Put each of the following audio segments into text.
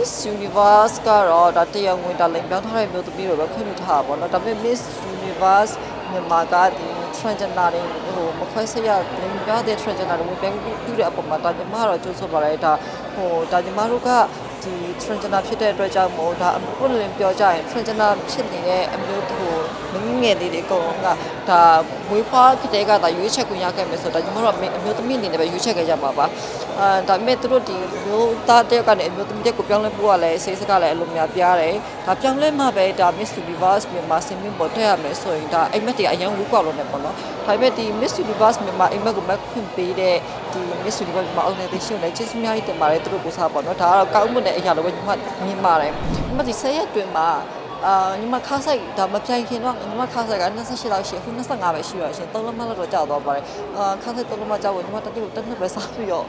Miss Universe ကတော့ဒါတရားဝင်ဒါလိမ်ပြောင်းထားတဲ့မျိုးသမီးတွေပဲခွင့်ပြုထားတာပေါ့နော်ဒါပေမဲ့ Miss Universe မြန်မာကဒီ transgender တွေဟိုမခွဲစိတ်ရလိမ်ပြောင်းတဲ့ transgender တွေဝင်ပြန်ပြုတဲ့အပေါ်မှာဒါညီမကတော့ကြိုးဆိုပါလိုက်ဒါဟိုဒါညီမတို့က ဒီ transgender ဖြစ်တဲ့အတွက်ကြောင့်မို့ဒါအပွင့်လင်းပြောကြရင် transgender ဖြစ်နေတဲ့အမျိုးဟိုမငငယ်လေးတွေအကုန်လုံးကဒါဝေးဖွားကတဲ့ကဒါရွေးချက်ခွင့်ရခဲ့မယ်ဆိုတော့ညီမတို့ကအမျိုးသမီးအနေနဲ့ပဲရွေးချက်ခဲ့ကြမှာပါအာဒါပေမဲ့သူတို့ဒီမျိုးသားတယောက်ကနေအမျိုးသမီးတစ်ကိုပြောင်းလဲဖို့ကလည်းစိတ်စကလည်းအလိုများပြားတယ်ဒါပြောင်းလဲမှပဲဒါ Miss Universe မြန်မာစင်မြင့်ပေါ်တက်ရမယ်ဆိုရင်ဒါအိမ်မက်တွေအရင်ဝူကောက်လို့နေပေါ့နော်ဒါပေမဲ့ဒီ Miss Universe မြန်မာအိမ်မက်ကိုမက်ခွင့်ပေးတဲ့ဒီ Miss Universe မြန်မာ organization နဲ့ကျေးဇူးများကြီးတင်ပါတယ်သူတို့ကိုစားပေါ့နော်ဒါကတော့ကောင်းမွန်တဲ့အရာလို့ပဲညီမမြင်ပါတယ်ညီမဒီ10ရက်တွင်မှာအာညီမခါဆိုင်ဒါမပြိုင်ခင်တော့ညီမခါဆိုင်က28လောက်ရှိအခု25ပဲရှိတော့ရှင်3လမှလောက်တော့ကြာသွားပါတယ်အာခါဆိုင်3လမှကြာဝင်ညီမတတိကိုတစ်နှစ်ပဲစားပြီးတော့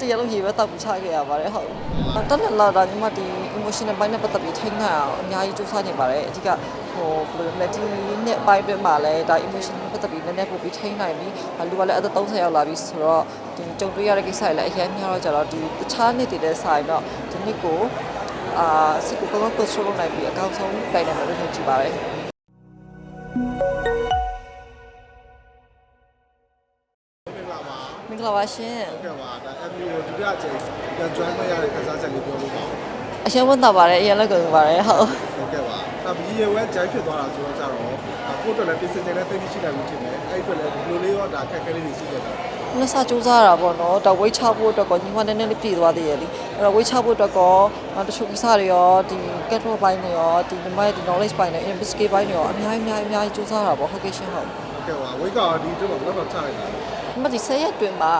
တရလုံးရေပဲတောက်ပူချခဲ့ရပါတယ်ဟုတ်တက်လက်လာတာညီမဒီ emotional ဘိုင်းနဲ့ပတ်သက်ပြီးထိန်းနိုင်အောင်အများကြီးစူးစမ်းနေပါတယ်အဓိကဟိုဘယ်လိုလဲဒီနှစ်ပိုင်းတွင်မှာလဲဒါ emotional ပတ်သက်ပြီးနည်းနည်းပို့ပြီးထိန်းနိုင်ပြီးလူကလည်းအသက်30ရောက်လာပြီဆိုတော့ဒီကြုံတွေ့ရတဲ့ကိစ္စတွေလည်းအရင်များတော့ကြတော့ဒီတခြားနှစ်တွေတဲ့ဆိုင်တော့ဒီနှစ်ကိုအာစိတ်ကိုကောင်းကောင်း control လုပ်နိုင်ပြီးအကောင်းဆုံးတိုင်နိုင်မယ်လို့ထင်ကြပါတယ်မင်္ဂလာပါမင်္ဂလာပါရှင်ဟုတ်ကဲ့ပါဒါ MU ကိုဒုတိယအကြိမ်ပြန် join မရတဲ့ခန်းစားချက်လေးပြောလို့ပါ အရှင်ဝန်တာပါတယ်အရင်လည်းကြုံပါတယ်ဟုတ်ဟုတ်ကဲ့ပါဒါဘီရေဝဲ join ဖြစ်သွားတာဆိုတော့ကြတော့ကိုယ့်အတွက်လည်းပြင်ဆင်နေတဲ့သိသိရှိတယ်လို့ထင်တယ်အဲ့အတွက်လည်းဒီလိုလေးရောဒါခက်ခဲလေးတွေရှိကြတယ်နှစ်ဆစူးစမ်းရတာပေါ့နော်ဒါဝိတ်ချဖို့အတွက်ကောညီမနည်းနည်းလေးပြည်သွားသေးရဲ့လीအဲ့တော့ဝိတ်ချဖို့အတွက်ကောတချို့ကိစ္စတွေရောဒီ control ဘိုင်းတွေရောဒီညီမရဲ့ဒီ knowledge ဘိုင်းတွေ investigate ဘိုင်းတွေရောအများကြီးအများကြီးအများကြီးစူးစမ်းရတာပေါ့ဟုတ်ကဲ့ရှင်ဟုတ်ဟုတ်ကဲ့ပါဝိတ်ကဒီအတွက်တော့ဘယ်တော့ချလိုက်တာလဲညီမဒီ10ရက်တွင်မှာ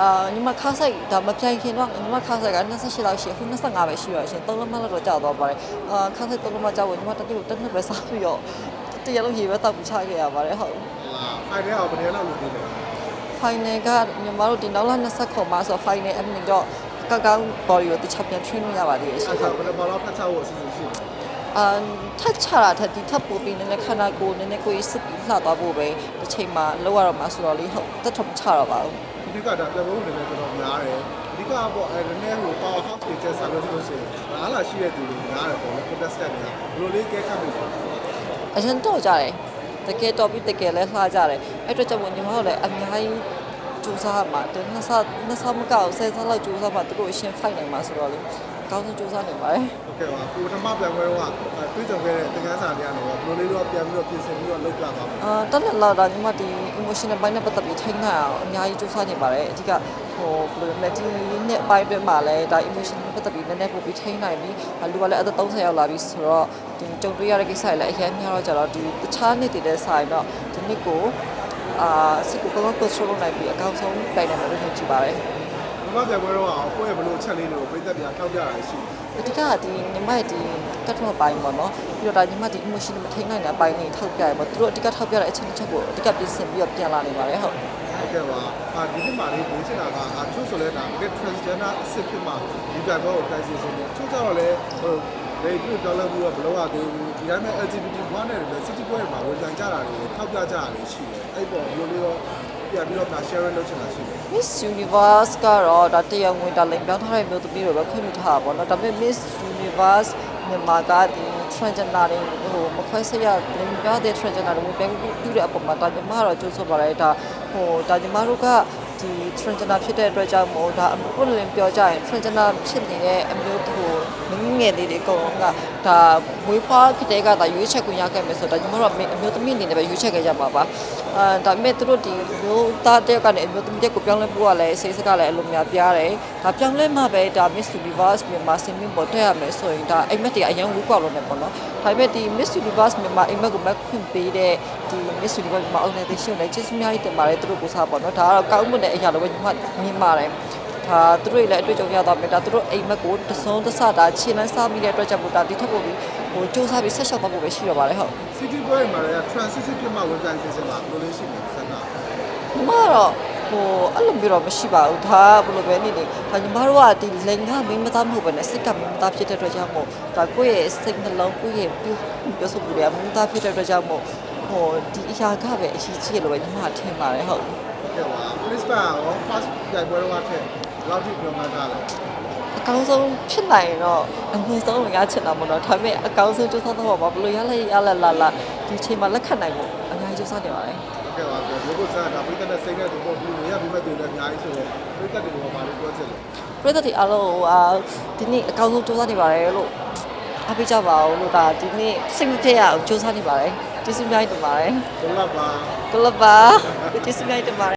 အာညီမခါဆိုင်ဒါမပြိုင်ခင်တော့ညီမခါဆိုင်က28လောက်ရှိအခု25ပဲရှိတော့ရှင်3လမှလောက်တော့ကြာသွားပါတယ်အာခါဆိုင်3လမှကြာဝင်ညီမတတိကိုတစ်နှစ်ပဲစားပြီးတော့တရလုံးရေပဲတောက်ပူချခဲ့ရပါတယ်ဟုတ်ဖိုင်ထဲအောင်ဘယ်နေလောက်လုပ်နေလဲ final ကညီမတို့ဒီနောက်လ20ခုမှာဆို final M နေတော့ကောက်ကောက် body ကိုတခြားပြန် train လုပ်ရပါသေးတယ်ရှင်အဲ့ဒါဘယ်လိုဘာလို့ဖတ်ချဖို့အစီအစဉ်ရှိလဲ အမ်ထက်ချတာထက်ဒီထပ်ပို့ပြီးနည်းနည်းခန္ဓာကိုယ်နည်းနည်းကိုယ်စစ်ပြီးလှသွားဖို့ပဲတစ်ချိန်မှာလောက်ရတော့မှာဆိုတော့လေဟုတ်တက်ထမချတော့ပါဘူးဒီနေ့ကဒါပြပုံနေလည်းတော်တော်များတယ်အဓိကပေါ့အဲ့ဒီနေ့ဟို power house တွေကျဆက်လို့ဆိုလို့ရှိရင်အားလာရှိတဲ့သူတွေများတယ်ပေါ့လေ contestant တွေကဘယ်လိုလေးကဲခတ်လို့လဲအရင်တော့ကြတယ်တကယ်တော့ပြီးတကယ်လဲလှကြတယ်အဲ့အတွက်ကြောင့်ညီမတို့လည်းအများကြီး စူးစမ်းမှာတနှစ်ဆနှစ်ဆမကောက်ဆယ်ဆလောက်စူးစမ်းမှာသူတို့အရှင်ဖိုက်နိုင်မှာဆိုတော့လေအကောင်းဆုံးစူးစမ်းနေပါတယ်ဟုတ်ကဲ့ပါကိုပထမပြန်ပွဲတော့ကတွေးကြုံခဲ့တဲ့သင်ခန်းစာတွေကနေတော့ဘယ်လိုလေးတော့ပြန်ပြီးတော့ပြင်ဆင်ပြီးတော့လုပ်ပြသွားမှာအာတက်လက်လာတာညီမဒီ emotional ဘိုင်းနဲ့ပတ်သက်ပြီးထိန်းနိုင်အောင်အများကြီးစူးစမ်းနေပါတယ်အဓိကဟိုဘယ်လိုလဲဒီနှစ်ပိုင်းတွင်မှာလဲဒါ emotion နဲ့ပတ်သက်ပြီးနည်းနည်းပို့ပြီးထိန်းနိုင်ပြီးလူကလည်းအသက်30ရောက်လာပြီဆိုတော့ဒီကြုံတွေ့ရတဲ့ကိစ္စတွေလည်းအရင်များတော့ကြတော့ဒီတခြားနှစ်တွေတဲ့ဆိုင်တော့ဒီနှစ်ကို အာစိတ်ကိုကောင်းကောင်း control လုပ်နိုင်ပြီးအကောင်းဆုံးတိုင်နိုင်မယ်လို့ထင်ကြပါတယ်ပထမပြန်ပွဲတော့ကိုယ့်ရဲ့ဘယ်လိုအချက်လေးတွေကိုပြည့်သက်ပြန်ထောက်ပြတာရှိတယ်အဓိကကဒီညီမရဲ့ဒီကတ်ထော့ပိုင်းပေါ့နော်ပြီးတော့ဒါညီမဒီ emotion မထိန်းနိုင်တဲ့အပိုင်းတွေထောက်ပြရပေါ့သူတို့အဓိကထောက်ပြတဲ့အချက်တစ်ချက်ကိုအဓိကပြင်ဆင်ပြီးတော့ပြန်လာနေပါတယ်ဟုတ်ဟုတ်ကဲ့ပါအာဒီနေ့မှာလေးဝင်ချင်တာကအချို့ဆိုလဲဒါတကယ် transgender အစ်စ်ဖြစ်မှာဒီပြန်ပွဲကိုတိုက်စီစဉ်တယ်ချို့ကြတော့လဲဟို လေပြပြောင်းလဲပြီးတော့ဘလို့ရသေးဘူးဒီတိုင်းမဲ့ LGBT ဘွားနဲ့လည်း city ပွဲမှာဝင်ကြကြတာတွေထောက်ပြကြတာတွေရှိတယ်အဲ့ပေါ်ဘယ်လိုလေးတော့ပြန်ပြီးတော့ဒါ share လုပ်ချင်တာရှိတယ် Miss Universe ကတော့ဒါတရားဝင်ဒါလိမ်ပြောင်းထားတဲ့မျိုးသမီးတွေပဲခွင့်ပြုထားတာပေါ့နော်ဒါပေမဲ့ Miss Universe မြန်မာကဒီ transgender တွေဟိုမခွဲစိတ်ရလိမ်ပြောင်းတဲ့ transgender တွေဝင်ပြန်ပြုတဲ့အပေါ်မှာဒါညီမကတော့ကြိုးဆိုပါလိုက်ဒါဟိုဒါညီမတို့ကဒီ transgender ဖြစ်တဲ့အတွက်ကြောင့်မို့ဒါအပွင့်လင်းပြောကြရင် transgender ဖြစ်နေတဲ့အမျိုးဟိုမ ငငယ်လေးတွေအကုန်လုံးကဒါဝေးဖွားကတဲ့ကဒါရွေးချက်ခွင့်ရခဲ့မယ်ဆိုတော့ဒါညီမတို့ကအမျိုးသမီးအနေနဲ့ပဲရွေးချက်ခဲ့ကြပါပါအာဒါပေမဲ့သူတို့ဒီမျိုးသားတယောက်ကနေအမျိုးသမီးတစ်ကိုပြောင်းလဲဖို့ကလည်းစိတ်စကလည်းအလိုများပြားတယ်ဒါပြောင်းလဲမှပဲဒါ Miss Universe မြန်မာစင်မြင့်ပေါ်တက်ရမယ်ဆိုရင်ဒါအိမ်မက်တွေအရင်ဝူကောက်လို့နေပေါ့နော်ဒါပေမဲ့ဒီ Miss Universe မြန်မာအိမ်မက်ကိုမက်ခွင့်ပေးတဲ့ဒီ Miss Universe မြန်မာ organization နဲ့ကျေးဇူးများကြီးတင်ပါတယ်သူတို့ကိုစားပေါ့နော်ဒါကတော့ကောင်းမွန်တဲ့အရာလို့ပဲညီမမြင်ပါတယ် ဒါသူတို့လည်းအတွေ့အကြုံရသွားမယ်ဒါသူတို့အိမ်မက်ကိုတစုံတစတာခြေလန်းစားမိတဲ့အတွက်ကြောင့်မို့ဒါဒီထက်ပိုပြီးဟိုစူးစမ်းပြီးဆက်ရှောက်သွားဖို့ပဲရှိရပါတယ်ဟုတ် city ပွဲမှာလည်း transition ဖြစ်မှဝင်ကြစီစဉ်လာဘယ်လိုလေးရှိလဲစက်တာညီမကတော့ဟိုအဲ့လိုမျိုးတော့မရှိပါဘူးဒါကဘယ်လိုပဲနေနေဒါညီမတို့ကဒီလင်္ကာမင်းမသားမဟုတ်ဘဲနဲ့စိတ်ကမင်းမသားဖြစ်တဲ့အတွက်ကြောင့်မို့ဒါကိုယ့်ရဲ့စိတ်နှလုံးကိုယ့်ရဲ့ပြောပြောဆိုမှုတွေကမင်းသားဖြစ်တဲ့အတွက်ကြောင့်မို့ဟိုဒီအရာကပဲအရှိကြီးရလို့ပဲညီမထင်ပါတယ်ဟုတ် ဟုတ်ကဲ့ပါ principal ရော first ကြိုင်ပွဲတော့ထက်ဘယ် လောက်ထိပြောမှန်းထားလဲပအကောင်းဆုံးဖြစ်နိုင်ရင်တော့အငွေဆုံးကိုရချင်တာပေါ့နော်ဒါပေမဲ့အကောင်းဆုံးစူးစမ်းတော့ပါဘယ်လိုရလဲရလဲလာလာဒီအချိန်မှာလက်ခံနိုင်ဖို့အများကြီးစူးစမ်းနေပါတယ်ကဲပါဘိုးဘိုးစားတာပိတ်တဲ့စိတ်နဲ့တော့ပို့ပြီးရပြီးမဲ့တူလည်းအများကြီးဆိုတော့ပိတ်တဲ့တွေကဘာလို့ပြောချင်လဲပြည်သက်တွေအားလုံးကိုအာဒီနေ့အကောင်းဆုံးစူးစမ်းနေပါတယ်လို့အားပေးကြပါဦးလို့ဒါဒီနေ့စိတ်မပြတ်ရအောင်စူးစမ်းနေပါတယ်ကျေးဇူးများတင်ပါတယ်ဘုလားပါကလပ်ပါကျေးဇူးများတင်ပါတယ်